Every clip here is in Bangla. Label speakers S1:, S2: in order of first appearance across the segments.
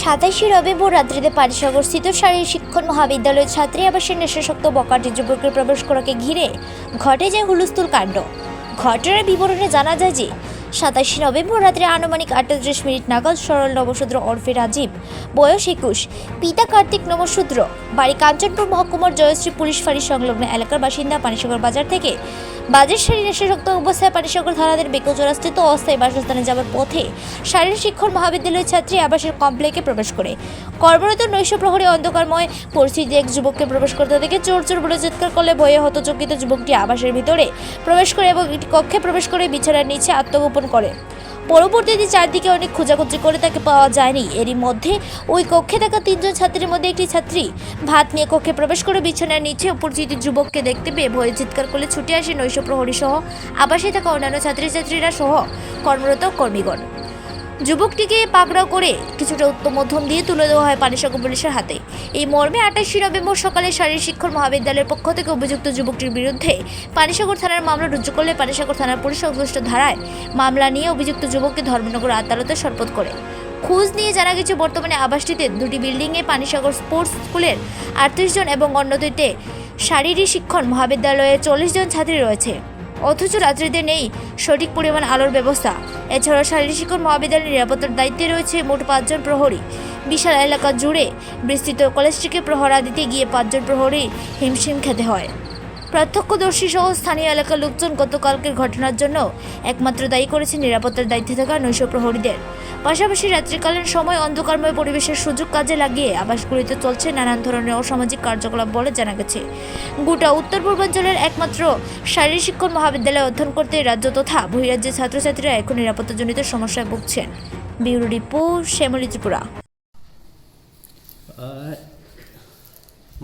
S1: সাতাশে নভেম্বর রাত্রিতে পারিসাগর স্থিত শারীরিক শিক্ষণ মহাবিদ্যালয়ের ছাত্রী আবাসের নেশাসক্ত বকাটি যুবকের প্রবেশ করাকে ঘিরে ঘটে যায় হুলস্থুল কাণ্ড। ঘটনার বিবরণে জানা যায় যে সাতাশে নভেম্বর রাত্রে আনুমানিক আটত্রিশ মিনিট নাগাদ সরল নবশূদ্র অর্ফে রাজীব, বয়স একুশ, পিতা কার্তিক নবশূদ্র বাড়ি কাঞ্চনপুর মহকুমার জয়শ্রী পুলিশ ফাঁড়ি সংলগ্ন এলাকার বাসিন্দা পানিসাগর বাজার থেকে। বাজের শাড়ি নেশাসক্ত অবস্থায় পানিসাগর থানাদের বেকচোরাস্থিত অস্থায়ী বাসস্থানে যাওয়ার পথে শারীরিক শিক্ষণ মহাবিদ্যালয়ের ছাত্রী আবাসের কমপ্লেক্সে প্রবেশ করে। কর্মরত নৈশ প্রহরী অন্ধকারময় পরিস্থিতি এক যুবককে প্রবেশ করতে দেখে চোর চোর বলে চিৎকার করলে ভয়ে হতচকিত যুবকটি আবাসের ভিতরে প্রবেশ করে এবং একটি কক্ষে প্রবেশ করে বিছানার নিচে আত্মগোপন করে। পরবর্তীতে চারদিকে অনেক খোঁজাখুঁজি করে তাকে পাওয়া যায়নি। এরই মধ্যে ওই কক্ষে থাকা তিনজন ছাত্রীর মধ্যে একটি ছাত্রী ভাত নিয়ে কক্ষে প্রবেশ করে বিছানার নিচে অপরিচিত যুবককে দেখতে পেয়ে ভয়ে চিৎকার করলে ছুটে আসে নৈশ প্রহরী সহ আবাসে থাকা অন্যান্য ছাত্রীছাত্রীরা সহ কর্মরত কর্মীগণ। যুবকটিকে পাকড়াও করে কিছুটা উত্তম মধ্যম দিয়ে তুলে দেওয়া হয় পানিসাগর পুলিশের হাতে। এই মর্মে আঠাশে নভেম্বর সকালে শারীরিক শিক্ষণ মহাবিদ্যালয়ের পক্ষ থেকে অভিযুক্ত যুবকটির বিরুদ্ধে পানিসাগর থানার মামলা রুজু করলে পানিসাগর থানার পুলিশ সংশ্লিষ্ট ধারায় মামলা নিয়ে অভিযুক্ত যুবককে ধর্মনগর আদালতে সরপত করে। খোঁজ নিয়ে জানা গেছে, বর্তমানে আবাসটিতে দুটি বিল্ডিংয়ে পানিসাগর স্পোর্টস স্কুলের আটত্রিশ জন এবং অন্য দুইতে শারীরিক শিক্ষণ মহাবিদ্যালয়ে চল্লিশ জন ছাত্রী রয়েছে। অথচ রাত্রিতে নেই সঠিক পরিমাণ আলোর ব্যবস্থা। এছাড়াও শারীরিক শিক্ষণ মহাবিদ্যালয়ের নিরাপত্তার দায়িত্বে রয়েছে মোট পাঁচজন প্রহরী। বিশাল এলাকা জুড়ে বিস্তৃত কলেজটিকে প্রহরা দিতে গিয়ে পাঁচজন প্রহরী হিমশিম খেতে হয়। প্রত্যক্ষদর্শী সহ স্থানীয় এলাকার লোকজন গতকালকের ঘটনার জন্য একমাত্র দায়ী করেছে নিরাপত্তার দায়িত্বে থাকা নৈশ প্রহরীদের। পাশাপাশি রাত্রিকালীন সময় অন্ধকারময় পরিবেশের সুযোগ কাজে লাগিয়ে আবাসগুলিতে চলছে নানান ধরনের অসামাজিক কার্যকলাপ বলে জানা গেছে। গোটা উত্তর পূর্বাঞ্চলের একমাত্র শারীরিক শিক্ষণ মহাবিদ্যালয়ে অধ্যয়ন করতে রাজ্য তথা বহিরাজ্যের ছাত্রছাত্রীরা এখন নিরাপত্তাজনিত সমস্যায় ভুগছেন। Bureau report, Shyamali Tripura.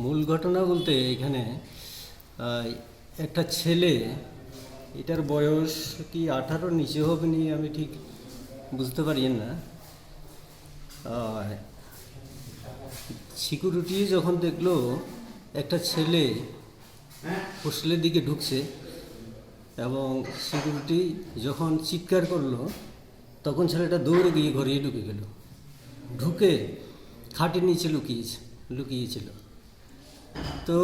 S2: মূল ঘটনা বলতে এখানে একটা ছেলে, এটার বয়স কি আঠারোর নিচে হবে নি আমি ঠিক বুঝতে পারি না। সিকিউরিটি যখন দেখল, একটা ছেলে হোস্টেলের দিকে ঢুকছে এবং সিকিউরিটি যখন চিৎকার করল, তখন ছেলেটা দৌড়ে গিয়ে ঘরে ঢুকে গেল। ঢুকে খাটের নিচে লুকিয়েছে লুকিয়েছিল। তো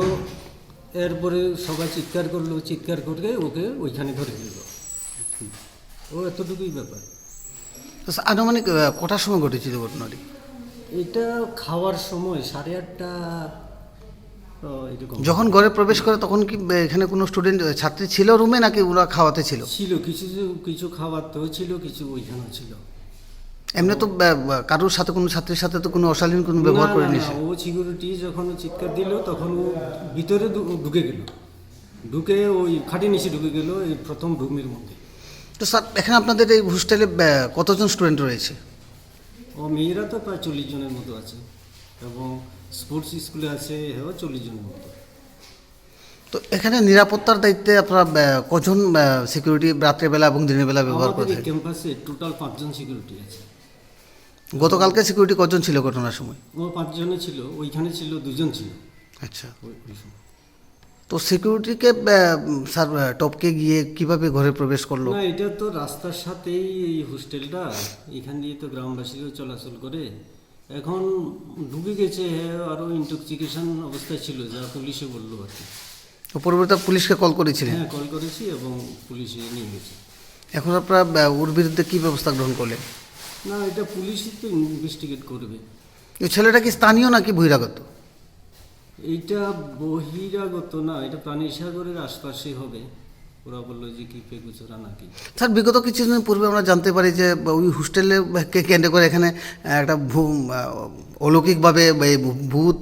S2: এরপরে সবাই চিৎকার করল চিৎকার করে ওকে ওইখানে ধরে দিল ও এতটুকুই ব্যাপার।
S3: স্যার, আনুমানিক কটার সময় ঘটেছিল ঘটনাটি?
S2: এটা খাওয়ার সময় সাড়ে আটটা
S3: যখন ঘরে প্রবেশ করে তখন কি এখানে কোনো স্টুডেন্ট ছাত্রী ছিল রুমে নাকি ওরা খাওয়াতে ছিল?
S2: ছিল কিছু কিছু খাওয়াতেও ছিল কিছু ওইখানেও ছিল।
S3: এমনি তো কারোর সাথে কোনো ছাত্রীর সাথে তো কোনো অশালীন কোনো ব্যবহার করে
S2: না, না,
S3: নিয়েছে
S2: ও সিকিউরিটি যখন চিৎকার দিল তখন ও ভিতরে ঢুকে গেল। ঢুকে ওই খাটের নিচে ঢুকে গেল এই প্রথম রুমের মধ্যে।
S3: তো স্যার এখানে আপনাদের এই হোস্টেলে কতজন স্টুডেন্ট রয়েছে?
S2: ও মেয়েরা তো প্রায় চল্লিশ জনের মতো আছে এবং স্পোর্টস স্কুলে আছে চল্লিশ জনের মতো।
S3: তো এখানে নিরাপত্তার দায়িত্বে আপনারা কজন সিকিউরিটি রাত্রেবেলা এবং দিনের বেলা ব্যবহার করে
S2: ক্যাম্পাসে টোটাল পাঁচজন সিকিউরিটি আছে।
S3: গতকালকে সিকিউরিটি কজন ছিল ঘটনার সময়?
S2: ও পাঁচজনে ছিল ওইখানে ছিল দুজন ছিল।
S3: আচ্ছা। তো সিকিউরিটিকে স্যার টপকে গিয়ে কীভাবে ঘরে প্রবেশ করল?
S2: না এটা তো রাস্তার সাথেই এই হোস্টেলটা এখান দিয়ে তো গ্রামবাসীও চলাচল করে। এখন ঢুকে গেছে হ্যাঁ আরও ইন্টক্সিকেশন অবস্থায় ছিল যা পুলিশে বলল আর কি।
S3: তো পরবর্তী পুলিশকে কল করেছিলেন?
S2: হ্যাঁ কল করেছি এবং পুলিশে নিয়ে গেছে।
S3: এখন আপনারা ওর বিরুদ্ধে কি ব্যবস্থা গ্রহণ করলেন?
S2: না এটা পুলিশই তো ইনভেস্টিগেট করবে।
S3: ওই ছেলেটা কি স্থানীয় নাকি বহিরাগত?
S2: এইটা বহিরাগত না এটা প্রাণীসাগরের আশপাশে হবে। ওরা বলল যে কি পেগুচোরা নাকি।
S3: স্যার বিগত কিছুদিন পূর্বে আমরা জানতে পারি যে ওই হোস্টেলে কেন্দ্র করে এখানে একটা অলৌকিকভাবে ভূত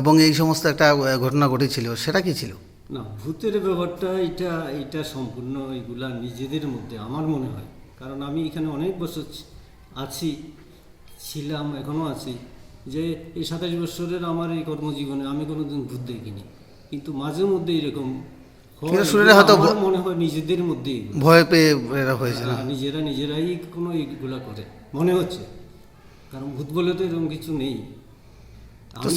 S3: এবং এই সমস্ত একটা ঘটনা ঘটেছিল সেটা কি ছিল?
S2: না ভূতের ব্যাপারটা এটা এটা সম্পূর্ণ এগুলা নিজেদের মধ্যে আমার মনে হয়। কারণ আমি এখানে অনেক বছর আছি ছিলাম এখনও আছি যে এই সাতাশ বছরের আমার এই কর্মজীবনে আমি কোনো দিন ভূত দেখিনি। কিন্তু মাঝে মধ্যে এরকম মনে হয় নিজেদের মধ্যেই
S3: ভয় পেয়ে এরা হয়েছে
S2: হ্যাঁ, নিজেরা নিজেরাই কোনো এগুলা করে মনে হচ্ছে। কারণ ভূত বলে তো এরকম কিছু নেই।
S3: তো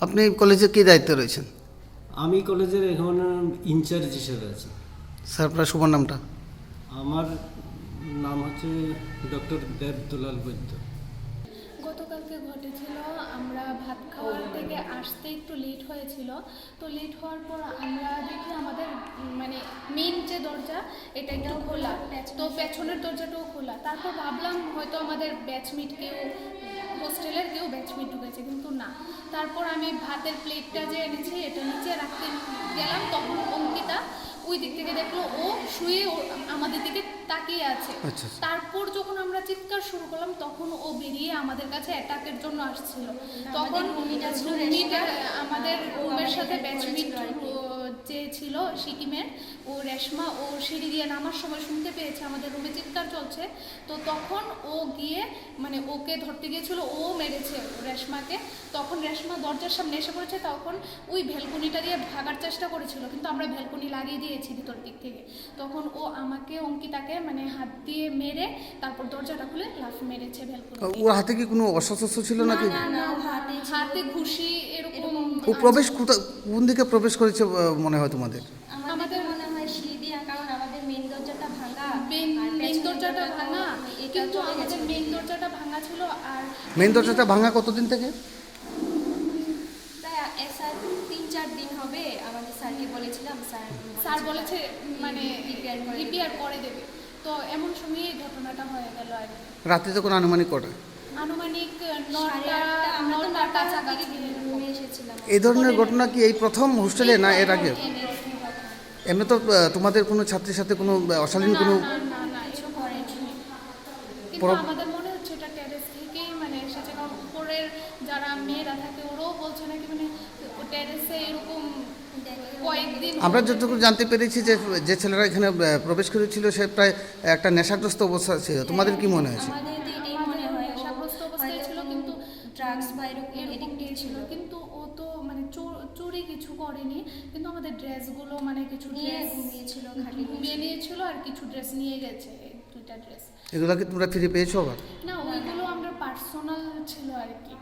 S3: আপনি কলেজে কি দায়িত্বে রয়েছেন?
S2: আমি কলেজের এখন ইনচার্জ হিসেবে আছি।
S3: স্যার আপনার শুভ নামটা?
S2: আমার নাম হচ্ছে ডক্টর দেব দুলাল বৈদ্য।
S4: গতকালকে ঘটেছিল, আমরা ভাত খাওয়ার থেকে আসতে একটু লেট হয়েছিল। তো লেট হওয়ার পর আমরা দেখি আমাদের মানে মেন যে দরজা, এটা একটু খোলা। তো পেছনের দরজাটাও খোলা। তারপর ভাবলাম হয়তো আমাদের ব্যাচমিট কেউ হোস্টেলের কেউ ব্যাচমিট ঢুকেছে, কিন্তু না। তারপর আমি ভাতের প্লেটটা যে এনেছি, এটা নিচে রাখতে গেলাম। তখন অঙ্কিতা ওই দিক থেকে দেখল, ও শুয়ে আমাদের দিকে তাকিয়ে আছে।
S3: আচ্ছা, আচ্ছা।
S4: তারপর যখন আমরা চিৎকার শুরু করলাম তখন ও বেরিয়ে আমাদের কাছে অ্যাটাকের জন্য আসছিল। তখন আমাদের রুমের সাথে ব্যাচমিট যে ছিল সিকিমের ও রেশমা ও সিঁড়ি দিয়ে নামার সময় শুনতে পেয়েছে আমাদের রুমে চিৎকার চলছে। তো তখন ও গিয়ে মানে ওকে ধরতে গিয়েছিল ও মেরেছে রেশমাকে। তখন রেশমা দরজার সামনে এসে পড়েছে তখন ওই ভ্যালকনিটা দিয়ে ভাগার চেষ্টা করেছিল কিন্তু আমরা ভ্যালকনি লাগিয়ে দিয়েছি ভিতর দিক থেকে। তখন ও আমাকে অঙ্কিতাকে মানে হাত দিয়ে মেরে তারপর দরজাটা খুলে লাফ মেরেছে
S3: ওর হাতে কি কোনো অস্ত্র ছিল নাকি?
S4: হাতে ঘুষি এরকম
S3: ও প্রবেশ কোন দিকে প্রবেশ করেছে মনে হয় তোমাদের?
S5: আমাদের মনে হয় সিঁড়ি দিয়া কারণ আমাদের মেন দরজাটা ভাঙা।
S4: মেন দরজাটা ভাঙা।
S5: এটা
S4: কিন্তু আমাদের। মেন দরজাটা ভাঙা ছিল আর
S3: মেন দরজাটা ভাঙা কতদিন থেকে?
S5: তাই এ স্যার তিন চার দিন হবে। আমাদের স্যারকে বলেছিলাম স্যার
S4: স্যার বলেছে মানে
S5: রিপেয়ার করে
S4: দেবে। তো এমন সময় এই ঘটনাটা হয়ে গেল আর কি।
S3: রাতে তখন আনুমানিক কটা?
S4: আনুমানিক নটা নটার কাছাকাছি
S5: রুমে এসেছিলাম।
S3: এই ধরনের ঘটনা কি এই প্রথম হোস্টেলে না এর আগে? এমনি তো তোমাদের কোনো ছাত্রীর সাথে কোনো অশালীন কোনো
S4: না না না এসব করেনি। কিন্তু
S3: পরব-
S4: আমাদের মনে হচ্ছে এটা টেরেস থেকেই মানে এসেছে কারণ উপরের যারা মেয়েরা থাকে ওরাও বলছে নাকি মানে টেরেসে এরকম
S3: আমরা যতটুকু জানতে পেরেছি যে যে ছেলেরা এখানে প্রবেশ করেছিল সে প্রায় একটা নেশাগ্রস্ত অবস্থা ছিল। তোমাদের কি মনে হয়েছে?
S4: কিন্তু ও তো মানে কিছু করেনি কিন্তু আমাদের ড্রেসগুলো মানে কিছু ড্রেস খালি নিয়েছিল আর কিছু ড্রেস নিয়ে গেছে ড্রেস
S3: এগুলো কি তোমরা ফিরে পেয়েছ আবার? না ওইগুলো আমরা পার্সোনাল ছিল আর কি।